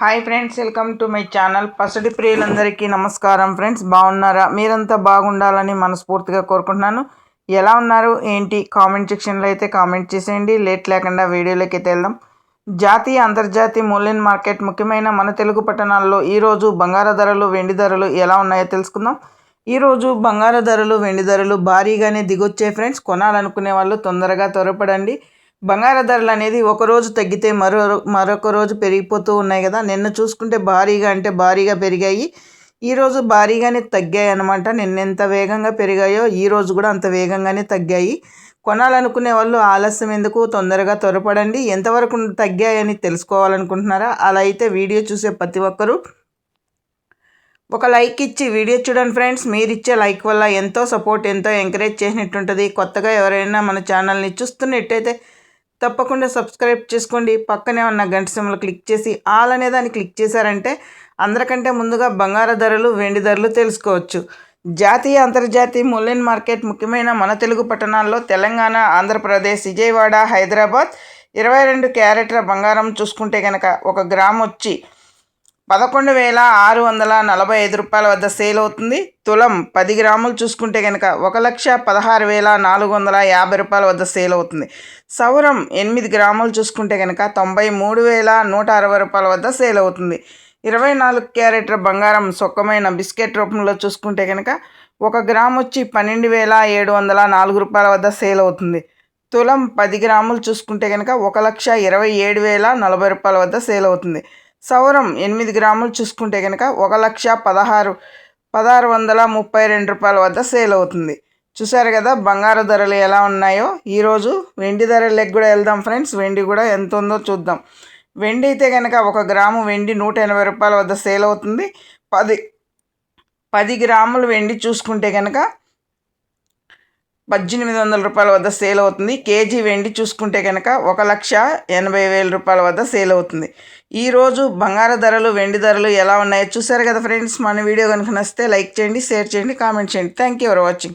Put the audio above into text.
Hi friends welcome to my channel. పసడి ప్రియులందరికీ నమస్కారం friends. బాగున్నారా? మీరంతా బాగుండాలని మనస్ఫూర్తిగా కోరుకుంటున్నాను. ఎలా ఉన్నారు? ఏంటి? కామెంట్ సెక్షన్లో అయితే కామెంట్ చేసేయండి. లేట్ లేకుండా వీడియోలోకి అయితే వెళ్దాం. జాతీయ అంతర్జాతీయ మూల్యం మార్కెట్ ముఖ్యమైన మన తెలుగు పట్టణాల్లో ఈరోజు బంగారు ధరలు వెండి ధరలు ఎలా ఉన్నాయో తెలుసుకుందాం. ఈరోజు బంగారు ధరలు వెండి ధరలు భారీగానే దిగొచ్చే ఫ్రెండ్స్. కొనాలనుకునే వాళ్ళు తొందరగా త్వరపడండి. బంగారం ధరలు అనేది ఒకరోజు తగ్గితే మరో మరొక రోజు పెరిగిపోతూ ఉన్నాయి కదా. నిన్న చూసుకుంటే భారీగా అంటే భారీగా పెరిగాయి. ఈరోజు భారీగానే తగ్గాయి అనమాట నిన్న ఎంత వేగంగా పెరిగాయో ఈరోజు కూడా అంత వేగంగానే తగ్గాయి. కొనాలనుకునే వాళ్ళు ఆలస్యం ఎందుకు? తొందరగా త్వరపడండి. ఎంతవరకు తగ్గాయని తెలుసుకోవాలనుకుంటున్నారా? అలా అయితే వీడియో చూసే ప్రతి ఒక్కరూ ఒక లైక్ ఇచ్చి వీడియో చూడండి ఫ్రెండ్స్. మీరు ఇచ్చే లైక్ వల్ల ఎంతో సపోర్ట్ ఎంతో ఎంకరేజ్ చేసినట్టుంటుంది. కొత్తగా ఎవరైనా మన ఛానల్ని చూస్తున్నట్టయితే తప్పకుండా సబ్స్క్రైబ్ చేసుకోండి. పక్కనే ఉన్న గంట సింబల్ క్లిక్ చేసి ఆల్ అనే దాన్ని క్లిక్ చేశారంటే అందరికంటే ముందుగా బంగారు ధరలు వెండి ధరలు తెలుసుకోవచ్చు. జాతీయ అంతర్జాతీయ మూల్యం మార్కెట్ ముఖ్యమైన మన తెలుగు పట్టణాల్లో తెలంగాణ ఆంధ్రప్రదేశ్ విజయవాడ హైదరాబాద్ ఇరవై రెండు క్యారెట్ల బంగారం చూసుకుంటే కనుక ఒక గ్రామ్ వచ్చి పదకొండు వేల ఆరు వందల నలభై ఐదు రూపాయల వద్ద సేల్ అవుతుంది. తులం పది గ్రాములు చూసుకుంటే కనుక ఒక లక్ష పదహారు వేల నాలుగు వందల యాభై రూపాయల వద్ద సేల్ అవుతుంది. సౌరం ఎనిమిది గ్రాములు చూసుకుంటే కనుక తొంభై మూడు వేల నూట అరవై రూపాయల వద్ద సేల్ అవుతుంది. ఇరవై నాలుగు క్యారెట్ల బంగారం సొక్కమైన బిస్కెట్ రూపంలో చూసుకుంటే కనుక ఒక గ్రామ్ వచ్చి పన్నెండు వేల ఏడు వందల నాలుగు రూపాయల వద్ద సేల్ అవుతుంది. తులం పది గ్రాములు చూసుకుంటే కనుక ఒక లక్ష ఇరవై ఏడు వేల నలభై రూపాయల వద్ద సేల్ అవుతుంది. సౌరం ఎనిమిది గ్రాములు చూసుకుంటే కనుక ఒక లక్ష పదహారు పదహారు వందల ముప్పై రెండు రూపాయల వద్ద సేల్ అవుతుంది. చూసారు కదా బంగారు ధరలు ఎలా ఉన్నాయో? ఈరోజు వెండి ధరలకు కూడా వెళ్దాం ఫ్రెండ్స్. వెండి కూడా ఎంత ఉందో చూద్దాం. వెండి అయితే కనుక ఒక గ్రాము వెండి నూట ఎనభై రూపాయల వద్ద సేల్ అవుతుంది. పది పది గ్రాములు వెండి చూసుకుంటే కనుక పద్దెనిమిది వందల రూపాయల వద్ద సేల్ అవుతుంది. కేజీ వెండి చూసుకుంటే కనుక ఒక లక్ష ఎనభై వేల రూపాయల వద్ద సేల్ అవుతుంది. ఈరోజు బంగార ధరలు వెండి ధరలు ఎలా ఉన్నాయో చూసారు కదా ఫ్రెండ్స్? మన వీడియో కనుక నచ్చితే లైక్ చేయండి షేర్ చేయండి కామెంట్ చేయండి. Thank you for watching